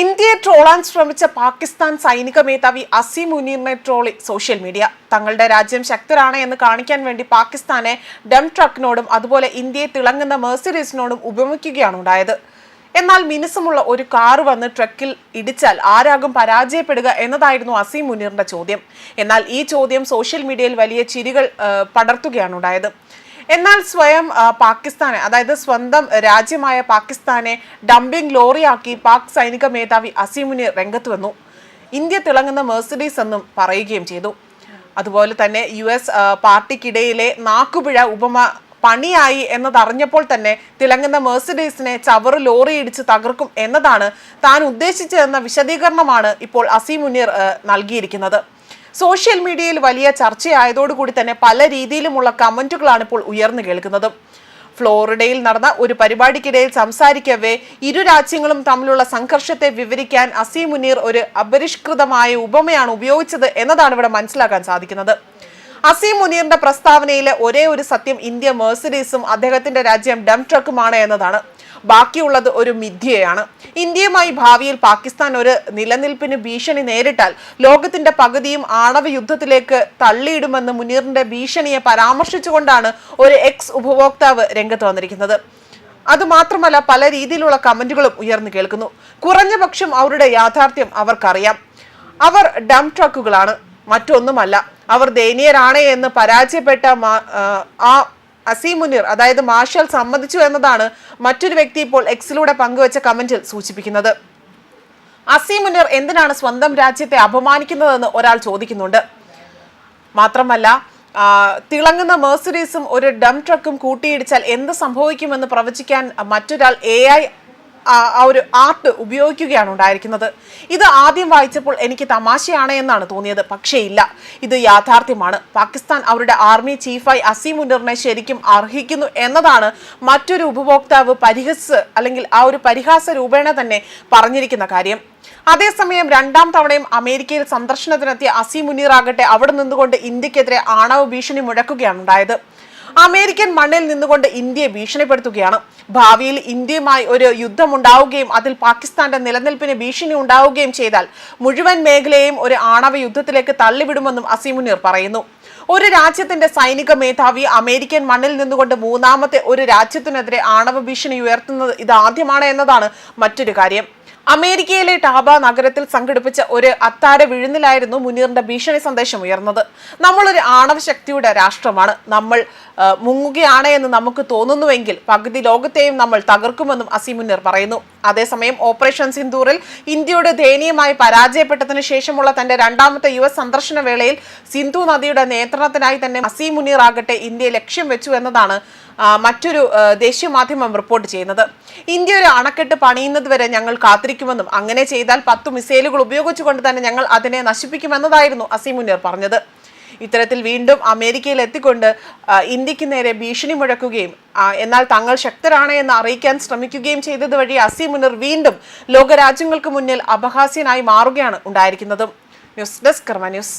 ഇന്ത്യയെ ട്രോളാൻ ശ്രമിച്ച പാകിസ്ഥാൻ സൈനിക മേധാവി അസീം മുനീറിനെ ട്രോളി സോഷ്യൽ മീഡിയ. തങ്ങളുടെ രാജ്യം ശക്തരാണ് എന്ന് കാണിക്കാൻ വേണ്ടി പാകിസ്ഥാനെ ഡം ട്രക്കിനോടും അതുപോലെ ഇന്ത്യയെ തിളങ്ങുന്ന മേഴ്സിഡീസിനോടും ഉപമിക്കുകയാണ് ഉണ്ടായത്. എന്നാൽ മിനുസമുള്ള ഒരു കാർ വന്ന് ട്രക്കിൽ ഇടിച്ചാൽ ആരാകും പരാജയപ്പെടുക എന്നതായിരുന്നു അസീം മുനീറിന്റെ ചോദ്യം. എന്നാൽ ഈ ചോദ്യം സോഷ്യൽ മീഡിയയിൽ വലിയ ചിരികൾ പടർത്തുകയാണ് ഉണ്ടായത്. എന്നാൽ സ്വയം പാകിസ്ഥാനെ അതായത് സ്വന്തം രാജ്യമായ പാകിസ്ഥാനെ ഡംപിംഗ് ലോറിയാക്കി പാക് സൈനിക മേധാവി അസീമുനി രംഗത്ത് വന്നു. ഇന്ത്യ തിളങ്ങുന്ന മെഴ്സിഡീസ് എന്നും പറയുകയും ചെയ്തു. അതുപോലെ തന്നെ യു എസ് പാർട്ടിക്കിടയിലെ നാക്കുപിഴ ഉപമ പണിയായി എന്നതറിഞ്ഞപ്പോൾ തന്നെ തിളങ്ങുന്ന മെഴ്സിഡീസിനെ ചവറ് ലോറി ഇടിച്ച് തകർക്കും എന്നതാണ് താൻ ഉദ്ദേശിച്ചതെന്ന വിശദീകരണമാണ് ഇപ്പോൾ അസീം നൽകിയിരിക്കുന്നത്. സോഷ്യൽ മീഡിയയിൽ വലിയ ചർച്ചയായതോടുകൂടി തന്നെ പല രീതിയിലുമുള്ള കമന്റുകളാണ് ഇപ്പോൾ ഉയർന്നു കേൾക്കുന്നത്. ഫ്ലോറിഡയിൽ നടന്ന ഒരു പരിപാടിക്കിടയിൽ സംസാരിക്കവേ ഇരു രാജ്യങ്ങളും തമ്മിലുള്ള സംഘർഷത്തെ വിവരിക്കാൻ അസീം മുനീർ ഒരു അപരിഷ്കൃതമായ ഉപമയാണ് ഉപയോഗിച്ചത് എന്നതാണ് ഇവിടെ മനസ്സിലാക്കാൻ സാധിക്കുന്നത്. അസീം മുനീറിന്റെ പ്രസ്താവനയിലെ ഒരേ ഒരു സത്യം ഇന്ത്യ മേഴ്സിഡീസും അദ്ദേഹത്തിന്റെ രാജ്യം ഡം ട്രക്കുമാണ് എന്നതാണ്. ബാക്കിയുള്ളത് ഒരു മിഥ്യയാണ്. ഇന്ത്യയുമായി ഭാവിയിൽ പാകിസ്ഥാൻ ഒരു നിലനിൽപ്പിന് ഭീഷണി നേരിട്ടാൽ ലോകത്തിന്റെ പകുതിയും ആണവ യുദ്ധത്തിലേക്ക് തള്ളിയിടുമെന്ന് മുനീറിന്റെ ഭീഷണിയെ പരാമർശിച്ചുകൊണ്ടാണ് ഒരു എക്സ് ഉപഭോക്താവ് രംഗത്ത് വന്നിരിക്കുന്നത്. അതുമാത്രമല്ല പല രീതിയിലുള്ള കമന്റുകളും ഉയർന്നു കേൾക്കുന്നു. കുറഞ്ഞ പക്ഷം അവരുടെ യാഥാർത്ഥ്യം അവർക്കറിയാം. അവർ ഡം ട്രക്കുകളാണ് മറ്റൊന്നുമല്ല അവർ ദയനീയരാണ് എന്ന് പരാജയപ്പെട്ട ആ, അസീം മുനീർ അതായത് മാർഷൽ സമ്മതിച്ചു എന്നതാണ് മറ്റൊരു വ്യക്തി ഇപ്പോൾ എക്സിലൂടെ പങ്കുവച്ച കമന്റിൽ സൂചിപ്പിക്കുന്നത്. അസീം മുനീർ എന്തിനാണ് സ്വന്തം രാജ്യത്തെ അപമാനിക്കുന്നതെന്ന് ഒരാൾ ചോദിക്കുന്നുണ്ട്. മാത്രമല്ല തിളങ്ങുന്ന മേഴ്സറീസും ഒരു ഡം ട്രക്കും കൂട്ടിയിടിച്ചാൽ എന്ത് സംഭവിക്കുമെന്ന് പ്രവചിക്കാൻ മറ്റൊരാൾ എ ആ ഒരു ആർട്ട് ഉപയോഗിക്കുകയാണ് ഉണ്ടായിരിക്കുന്നത്. ഇത് ആദ്യം വായിച്ചപ്പോൾ എനിക്ക് തമാശയാണ് എന്നാണ് തോന്നിയത്. പക്ഷേ ഇല്ല ഇത് യാഥാർത്ഥ്യമാണ്. പാകിസ്ഥാൻ അവരുടെ ആർമി ചീഫായി അസീം മുനീറിനെ ശരിക്കും അർഹിക്കുന്നു എന്നതാണ് മറ്റൊരു ഉപഭോക്താവ് പരിഹസ് അല്ലെങ്കിൽ ആ ഒരു പരിഹാസ രൂപേണ തന്നെ പറഞ്ഞിരിക്കുന്ന കാര്യം. അതേസമയം രണ്ടാം തവണയും അമേരിക്കയിൽ സന്ദർശനത്തിനെത്തിയ അസീം മുനീർ ആകട്ടെ അവിടെ നിന്നുകൊണ്ട് ഇന്ത്യക്കെതിരെ ആണവ ഭീഷണി മുഴക്കുകയാണ് ഉണ്ടായത്. അമേരിക്കൻ മണ്ണിൽ നിന്നുകൊണ്ട് ഇന്ത്യയെ ഭീഷണിപ്പെടുത്തുകയാണ്. ഭാവിയിൽ ഇന്ത്യയുമായി ഒരു യുദ്ധം ഉണ്ടാവുകയും അതിൽ പാകിസ്ഥാന്റെ നിലനിൽപ്പിന് ഭീഷണി ഉണ്ടാവുകയും ചെയ്താൽ മുഴുവൻ മേഖലയെയും ഒരു ആണവ യുദ്ധത്തിലേക്ക് തള്ളിവിടുമെന്നും അസീമുനിർ പറയുന്നു. ഒരു രാജ്യത്തിന്റെ സൈനിക മേധാവി അമേരിക്കൻ മണ്ണിൽ നിന്നുകൊണ്ട് മൂന്നാമത്തെ ഒരു രാജ്യത്തിനെതിരെ ആണവ ഭീഷണി ഉയർത്തുന്നത് ഇതാദ്യമാണ് എന്നതാണ് മറ്റൊരു കാര്യം. അമേരിക്കയിലെ ടാബ നഗരത്തിൽ സംഘടിപ്പിച്ച ഒരു അത്താര വിഴുന്നിലായിരുന്നു മുനീറിന്റെ ഭീഷണി സന്ദേശം ഉയർന്നത്. നമ്മളൊരു ആണവ ശക്തിയുടെ രാഷ്ട്രമാണ്. നമ്മൾ മുങ്ങുകയാണ് എന്ന് നമുക്ക് തോന്നുന്നുവെങ്കിൽ പകുതി ലോകത്തെയും നമ്മൾ തകർക്കുമെന്നും അസീമുനീർ പറയുന്നു. അതേസമയം ഓപ്പറേഷൻ സിന്ദൂറിൽ ഇന്ത്യയുടെ ദയനീയമായി പരാജയപ്പെട്ടതിന് ശേഷമുള്ള തന്റെ രണ്ടാമത്തെ യു എസ് സന്ദർശന വേളയിൽ സിന്ധു നദിയുടെ നിയന്ത്രണത്തിനായി തന്നെ അസീ മുനീർ ആകട്ടെ ഇന്ത്യയെ ലക്ഷ്യം വെച്ചു എന്നതാണ് മറ്റൊരു ദേശീയ മാധ്യമം റിപ്പോർട്ട് ചെയ്യുന്നത്. ഇന്ത്യ ഒരു അണക്കെട്ട് പണിയുന്നത് വരെ ഞങ്ങൾ കാത്തിരിക്കുമെന്നും അങ്ങനെ ചെയ്താൽ പത്ത് മിസൈലുകൾ ഉപയോഗിച്ചുകൊണ്ട് തന്നെ ഞങ്ങൾ അതിനെ നശിപ്പിക്കുമെന്നതായിരുന്നു അസീം മുനീർ പറഞ്ഞത്. ഇത്തരത്തിൽ വീണ്ടും അമേരിക്കയിൽ എത്തിക്കൊണ്ട് ഇന്ത്യയ്ക്ക് നേരെ ഭീഷണി മുഴക്കുകയും എന്നാൽ തങ്ങൾ ശക്തരാണ് എന്ന് അറിയിക്കാൻ ശ്രമിക്കുകയും ചെയ്തത് വഴി അസീം മുനിർ വീണ്ടും ലോകരാജ്യങ്ങൾക്ക് മുന്നിൽ അപഹാസ്യനായി മാറുകയാണ് ഉണ്ടായിരിക്കുന്നതും. News desk Karma news.